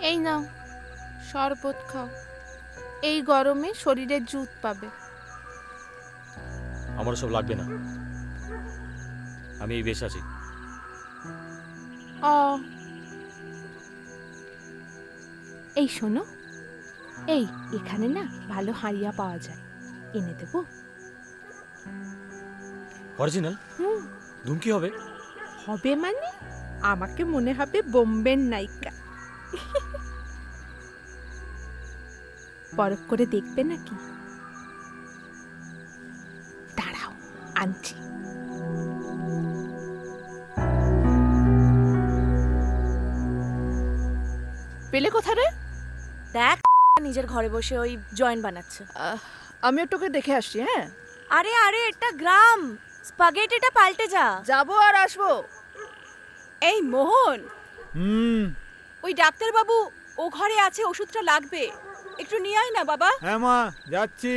এই নাও শরবত খাও। এই গরমে শরীরে জুত পাবে। আমার সব লাগবে না। আমি এই বেশ আছি। অ। এই শোনো এই এখানে না ভালো হাঁড়িয়া পাওয়া যায়। এনে দেবো। অরিজিনাল হুম। ধুমকি হবে? হবে মানে? আমাকে মনে হবে বোম্বের নায়িকা। পরখ করে দেখবে নাকি? দাঁড়াও আনছি। পেলে কোথায় রে? দেখ নিজের ঘরে বসে ওই জয়েন্ট বানাচ্ছে। আমিও তোকে দেখে আসছি হ্যাঁ? আরে আরে এটা গ্রাম। স্পাগেটিটা পাল্টে যা। যাব আর আসব। এই মোহন। হুম। ওই ডাক্তারবাবু ও ঘরে আছে ওষুধটা লাগবে। একটু নিয়ে আয় না বাবা। হ্যাঁ মা যাচ্ছি।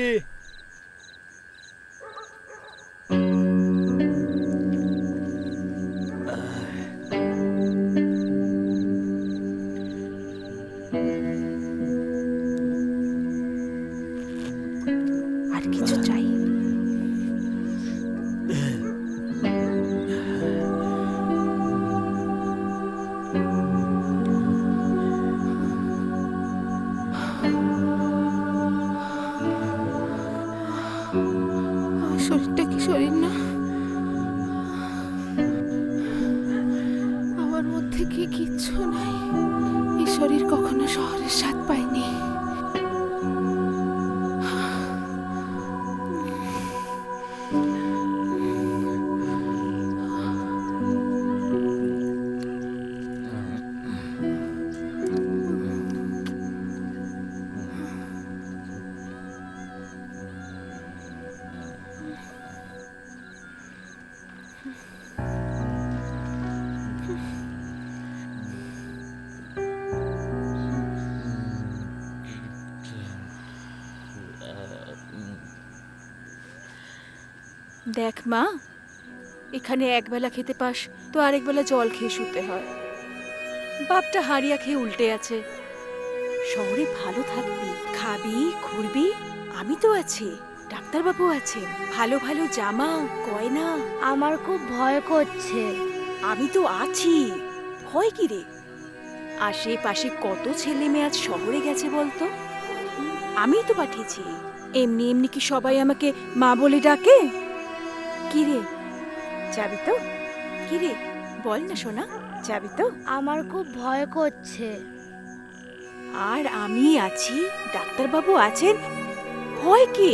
আর কিছু চাই। শরীরটা কি শরীর না? আমার মধ্যে কি কিচ্ছু নাই। এই শরীর কখনো শহরের স্বাদ পায়নি দেখ মা। এখানে একবেলা খেতে পাস তো আরেকবেলা জল খেয়ে শুতে হয়। বাপটা হারিয়া খেয়ে উল্টে আছে। শহরে ভালো থাকবি খাবি ঘুরবি আমি তো আছি ডাক্তারবাবু আছে ভালো ভালো জামা গয়না। আমার খুব ভয় করছে। আমি তো আছি। ভয় কি রে? আশেপাশে কত ছেলে মেয়ে আজ শহরে গেছে বলতো? আমি তো পাঠিয়েছি। এমনি এমনি কি সবাই আমাকে মা বলে ডাকে? কি রে? যাবি তো? কিরে বল না সোনা যাবি তো? আমার খুব ভয় করছে। আর আমি আছি ডাক্তারবাবু আছেন। ভয় কি?